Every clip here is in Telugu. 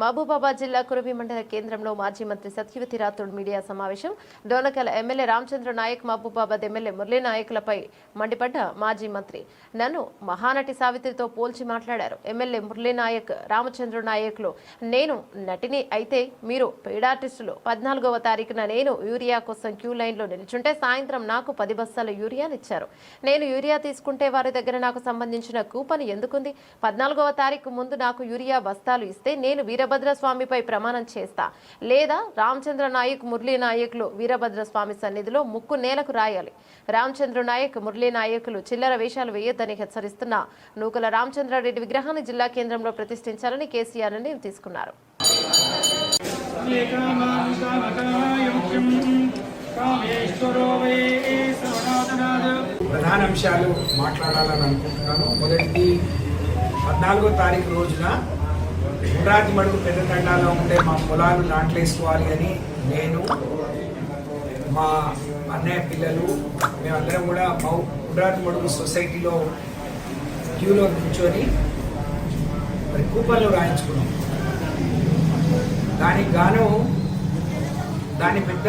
మహబూబాబాద్ జిల్లా కురబి మండల కేంద్రంలో మాజీ మంత్రి సత్యవతి రాథోడ్ మీడియా సమావేశం. డోనకల్ ఎమ్మెల్యే రామచంద్ర నాయక్ మహబూబాబాద్ ఎమ్మెల్యే మురళీ నాయకులపై మండిపడ్డ మాజీ మంత్రి. నన్ను మహానటి సావిత్రితో పోల్చి మాట్లాడారు. ఎమ్మెల్యే మురళీ నాయక్ రామచంద్ర నాయకులు. నేను నటిని అయితే మీరు పెయిడ్ ఆర్టిస్టులు పద్నాలుగవ తారీఖున నేను యూరియా కోసం క్యూ లైన్లో నిల్చుంటే సాయంత్రం నాకు పది బస్తాల యూరియాని ఇచ్చారు నేను యూరియా తీసుకుంటే వారి దగ్గర నాకు సంబంధించిన కూపన్ ఎందుకుంది? పద్నాలుగవ తారీఖు ముందు నాకు యూరియా బస్తాలు ఇస్తే నేను వీర స్వామిపై ప్రమాణం చేస్తా. లేదా రామచంద్ర నాయక్ మురళీ నాయకులు వీరభద్ర స్వామి సన్నిధిలో ముక్కు నేలకు రాయాలి. రామచంద్ర నాయక్ మురళీ నాయకులు చిల్లర వేషాలు వేయొద్దని హెచ్చరిస్తున్న. నూకల రామచంద్రారెడ్డి విగ్రహాన్ని జిల్లా కేంద్రంలో ప్రతిష్ఠించాలని కేసీఆర్ నిర్ణయం తీసుకున్నారు. ప్రధాన అంశాలు మాట్లాడాలని అనుకుంటున్నాను. మొదటిది పద్నాలుగో తారీఖు రోజున గుండ్రాతి మడుగు పెద్ద తండాలో ఉండే మా పొలాలు నాట్లేసుకోవాలి అని నేను మా అన్నయ్య పిల్లలు మేమందరం కూడా మా గుండ్రాతి మడుగు సొసైటీలో క్యూలో కూర్చొని మరి కూపన్లు రాయించుకున్నాం. దానికి గాను దాని పెద్ద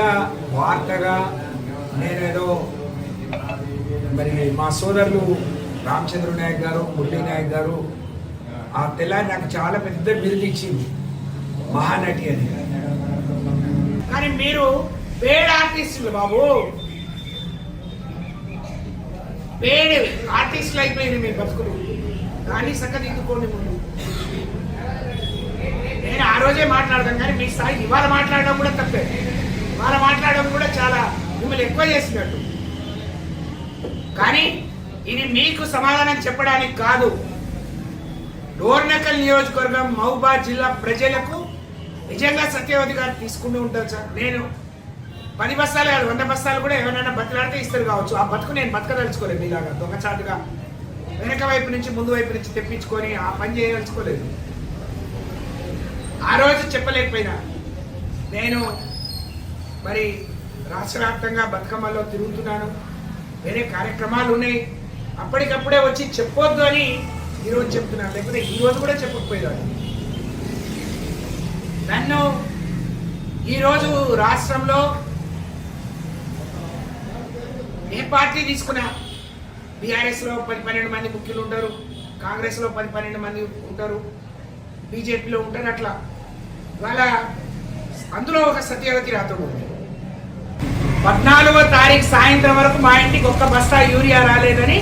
వార్తగా నేనేదో మరి మా సోదరులు రామచంద్ర నాయక్ గారు మురళీ నాయక్ గారు ఆ పిల్ల నాకు చాలా పెద్ద బిరుదు ఇచ్చింది. మహానటి అని. కానీ మీరు పేడ్ ఆర్టిస్టులు బాబు. పేడ్ ఆర్టిస్టులు అయిపోయింది మీరు బతుకులు. కానీ సక్కదిద్దుకోండి ముందు. నేను ఆ రోజే మాట్లాడదాం కానీ మీ స్థాయి ఇవాళ మాట్లాడడం కూడా తప్పే. ఇవాళ మాట్లాడడం కూడా చాలా మిమ్మల్ని ఎక్కువ చేసినట్టు. కానీ ఇది మీకు సమాధానం చెప్పడానికి కాదు. డోర్నకల్ నియోజకవర్గం మహబూబాద్ జిల్లా ప్రజలకు నిజంగా సత్యవతి గారు తీసుకుంటూ ఉంటారు సార్. నేను పది బస్తాలు కాదు వంద బస్తాలు కూడా ఎవరైనా బతిలాడితే ఇస్తారు కావచ్చు. ఆ బతుకు నేను బతకదలుచుకోలేదు మీలాగా దొంగచాటుగా వెనక వైపు నుంచి ముందు వైపు నుంచి తెప్పించుకొని ఆ పని చేయదలుచుకోలేదు. ఆ రోజు చెప్పలేకపోయినా నేను మరి రాష్ట్ర వ్యాప్తంగా బతుకమ్మలో తిరుగుతున్నాను. వేరే కార్యక్రమాలు ఉన్నాయి. అప్పటికప్పుడే వచ్చి చెప్పొద్దు అని ఈరోజు చెప్తున్నాను లేకపోతే ఈ రోజు కూడా చెప్పకపోయేదాన్ని నన్ను ఈరోజు రాష్ట్రంలో ఏ పార్టీ తీసుకున్నా బీఆర్ఎస్లో పది పన్నెండు మంది ముఖ్యులు ఉంటారు కాంగ్రెస్లో పది పన్నెండు మంది ఉంటారు బీజేపీలో ఉంటారు అట్లా. ఇవాళ అందులో ఒక సత్యవతి రాతోడు పద్నాలుగో తారీఖు సాయంత్రం వరకు మా ఇంటికి ఒక్క బస్తా యూరియా రాలేదని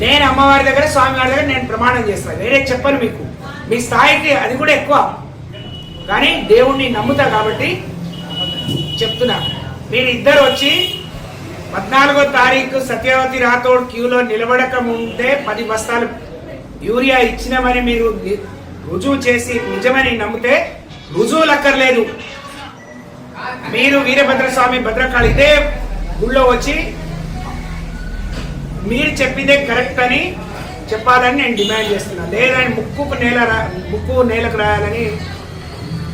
నేను అమ్మవారి దగ్గర స్వామివారి దగ్గర నేను ప్రమాణం చేస్తాను వేరే చెప్పను మీకు. మీ స్థాయికి అది కూడా ఎక్కువ. కానీ దేవుణ్ణి నమ్ముతా కాబట్టి చెప్తున్నా. మీరు ఇద్దరు వచ్చి పద్నాలుగో తారీఖు సత్యవతి రాథోడ్ క్యూలో నిలబడక ఉంటే పది బస్తాలు యూరియా ఇచ్చినామని మీరు రుజువు చేసి నిజమని నమ్మితే రుజువు లక్కర్లేదు మీరు వీరభద్రస్వామి భద్రకాళి ఇదే గుళ్ళో వచ్చి మీరు చెప్పిందే కరెక్ట్ అని చెప్పాలని నేను డిమాండ్ చేస్తున్నా. లేదని ముక్కుకు నేల ముక్కు నేలకు రాయాలని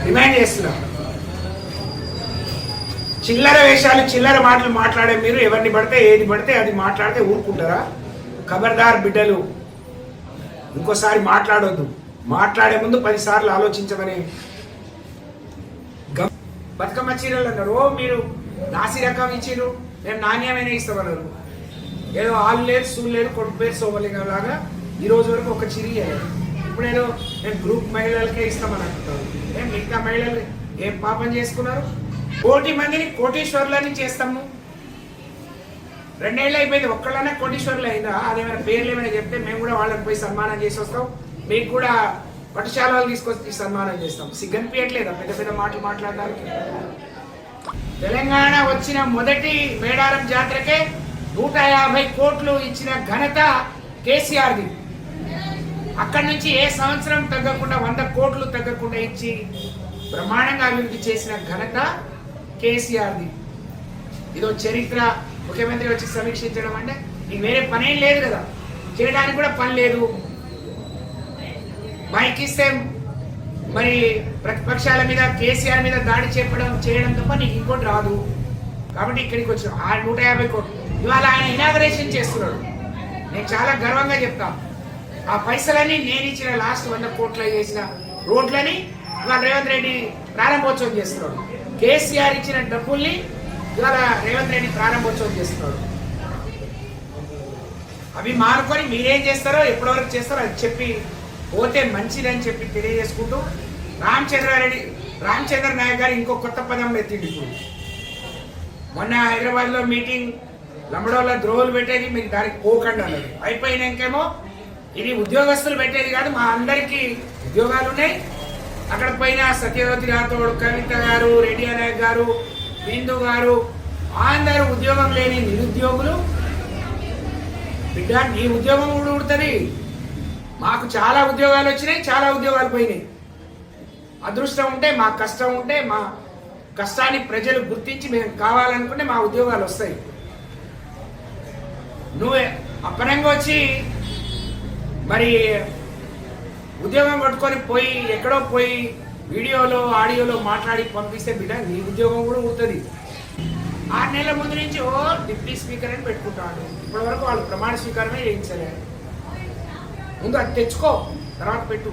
డిమాండ్ చేస్తున్నా. చిల్లర వేషాలు చిల్లర మాటలు మాట్లాడే మీరు ఎవరిని పడితే ఏది పడితే అది మాట్లాడితే ఊరుకుంటారా? ఖబర్దార్ బిడ్డలు ఇంకోసారి మాట్లాడొద్దు. మాట్లాడే ముందు పదిసార్లు ఆలోచించమని. బతుకమ్మ చీరలు అన్నారు. ఓ మీరు నాసి రకం ఇచ్చిరు నేను నాణ్యమైన ఇస్తామన్నారు ఏదో ఆలు లేదు సూలు లేదు కొడుకు పేరు సోమలింగం లాగా ఈ రోజు వరకు ఒక చిరి ఇప్పుడు నేను నేను గ్రూప్ మహిళలకే ఇస్తామని అంటున్నాను ఏం మిగతా మహిళలు ఏం పాపం చేసుకున్నారు? కోటి మందిని కోటీశ్వరులని చేస్తాము. రెండేళ్ళు అయిపోయింది ఒక్కళ్ళనే కోటీశ్వరులు అయిందా? అదేమైనా పేర్లు ఏమైనా చెప్తే మేము కూడా వాళ్ళకి పోయి సన్మానం చేసి వస్తాం. మీకు కూడా పట్టుశాలలు తీసుకొచ్చి సన్మానం చేస్తాం. సిగ్గనిపించట్లేదా పెద్ద పెద్ద మాటలు మాట్లాడడానికి. తెలంగాణ వచ్చిన మొదటి మేడారం జాతరకే నూట యాభై కోట్లు ఇచ్చిన ఘనత కేసీఆర్ది. అక్కడి నుంచి ఏ సంవత్సరం తగ్గకుండా వంద కోట్లు తగ్గకుండా ఇచ్చి బ్రహ్మాండంగా అభివృద్ధి చేసిన ఘనత కేసీఆర్ది. ఇదో చరిత్ర ముఖ్యమంత్రి వచ్చి సమీక్షించడం అంటే నీకు వేరే పనేం లేదు కదా. చేయడానికి కూడా పని లేదు. మైక్ ఇస్తే మరి ప్రతిపక్షాల మీద కేసీఆర్ మీద దాడి చెప్పడం చేయడం తప్ప నీకు ఇంకోటి రాదు. కాబట్టి ఇక్కడికి వచ్చాం. ఆ నూట యాభై కోట్లు. ఇవాళ ఆయన ఇనాగరేషన్ చేస్తున్నాడు. నేను చాలా గర్వంగా చెప్తాను ఆ పైసలని నేను ఇచ్చిన లాస్ట్ వంద కోట్ల చేసిన రోడ్లని ఇవాళ రేవంత్ రెడ్డి ప్రారంభోత్సవం చేస్తున్నాడు. కేసీఆర్ ఇచ్చిన డబ్బుల్ని ఇవాళ రేవంత్ రెడ్డి ప్రారంభోత్సవం చేస్తున్నాడు. అవి మానుకొని మీరేం చేస్తారో ఎప్పటివరకు చేస్తారో అది చెప్పి పోతే మంచిదని చెప్పి తెలియజేసుకుంటూ రామచంద్రారెడ్డి రామచంద్ర నాయక్ గారు ఇంకో కొత్త పదం ఎత్తిండి ఇప్పుడు. మొన్న హైదరాబాద్లో మీటింగ్ లంబడోళ్ళ ద్రోహులు పెట్టేది మీరు దానికి పోకండి అన్నది అయిపోయినాకేమో ఇది ఉద్యోగస్తులు పెట్టేది కాదు మా అందరికీ ఉద్యోగాలు ఉన్నాయి. అక్కడ పోయిన సత్యవతి రాథోడ్ కవిత గారు రెడ్డి నాయక్ గారు బిందు గారు అందరూ ఉద్యోగం లేని నిరుద్యోగులు. బిడ్డ నీ ఉద్యోగం కూడా ఉడుతుంది మాకు చాలా ఉద్యోగాలు వచ్చినాయి చాలా ఉద్యోగాలు పోయినాయి. అదృష్టం ఉంటే మా కష్టం ఉంటే మా కష్టాన్ని ప్రజలు గుర్తించి మేము కావాలనుకుంటే మా ఉద్యోగాలు వస్తాయి. నువ్వు. అప్పనంగా వచ్చి మరి ఉద్యోగం పట్టుకొని పోయి ఎక్కడో పోయి వీడియోలో ఆడియోలో మాట్లాడి పంపిస్తే బిడ్డ నీ ఉద్యోగం కూడా ఉంటుంది ఆరు నెలల ముందు నుంచి ఓ డిప్యూటీ స్పీకర్ అని పెట్టుకుంటాడు. ఇప్పటి వరకు వాళ్ళు ప్రమాణ స్వీకారమే చేయించలేదు. ముందు అది తెచ్చుకో తర్వాత పెట్టు.